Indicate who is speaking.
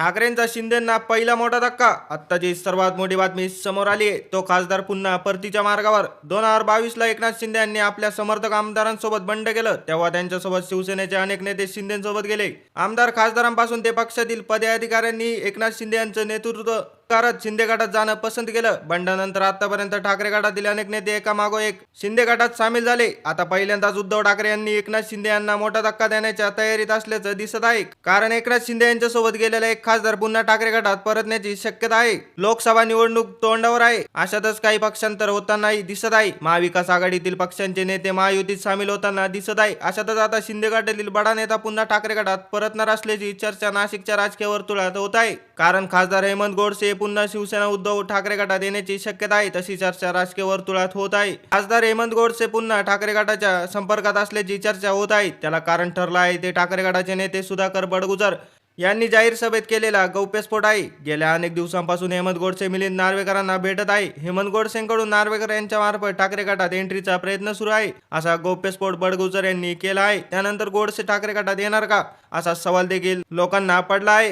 Speaker 1: ठाकरेंचा शिंदेंना पहिला मोठा धक्का. आत्ताची सर्वात मोठी बातमी समोर आली आहे. तो खासदार पुन्हा परतीच्या मार्गावर. दोन हजार बावीसला एकनाथ शिंदे यांनी आपल्या समर्थक आमदारांसोबत बंड केलं. तेव्हा त्यांच्यासोबत शिवसेनेचे अनेक नेते शिंदेसोबत गेले. आमदार खासदारांपासून ते पक्षातील पदाधिकाऱ्यांनी एकनाथ शिंदे यांचं नेतृत्व करत शिंदे गटात जाणं पसंत केलं. बंडानंतर आतापर्यंत ठाकरे गटातील अनेक नेते एका मागो एक. शिंदे गटात सामील झाले. आता पहिल्यांदाच उद्धव ठाकरे यांनी एकनाथ शिंदे यांना मोठा धक्का देण्याच्या तयारीत असल्याचं दिसत आहे. कारण एकनाथ शिंदे यांच्यासोबत गेलेला एक खासदार पुन्हा ठाकरे गटात परतण्याची शक्यता आहे. लोकसभा निवडणूक तोंडावर आहे. अशातच काही पक्षांतर होतानाही दिसत आहे. महाविकास आघाडीतील पक्षांचे नेते महायुतीत सामील होताना दिसत आहे. अशातच आता शिंदे गटातील बडा नेता पुन्हा ठाकरे गटात परतणार असल्याची चर्चा नाशिकच्या राजकीय वर्तुळात होत आहे. कारण खासदार हेमंत गोडसे पुन्हा शिवसेना उद्धव ठाकरे गटात येण्याची शक्यता आहे. तशी चर्चा राजकीय वर्तुळात होत आहे. खासदार हेमंत गोडसे पुन्हा ठाकरे गटाच्या संपर्कात असल्याची चर्चा होत आहे. त्याला कारण ठरलं आहे ते ठाकरे गटाचे नेते सुधाकर बडगुजर यांनी जाहीर सभेत केलेला गौप्यस्फोट आहे. गेल्या अनेक दिवसांपासून हेमंत गोडसे मिलिंद नार्वेकरांना भेटत आहे. हेमंत गोडसेंकडून नार्वेकर यांच्या मार्फत ठाकरे गटात एंट्रीचा प्रयत्न सुरू आहे. असा गौप्यस्फोट बडगुजर यांनी केला आहे. त्यानंतर गोडसे ठाकरे गटात येणार का? असा सवाल देखील लोकांना पडला आहे.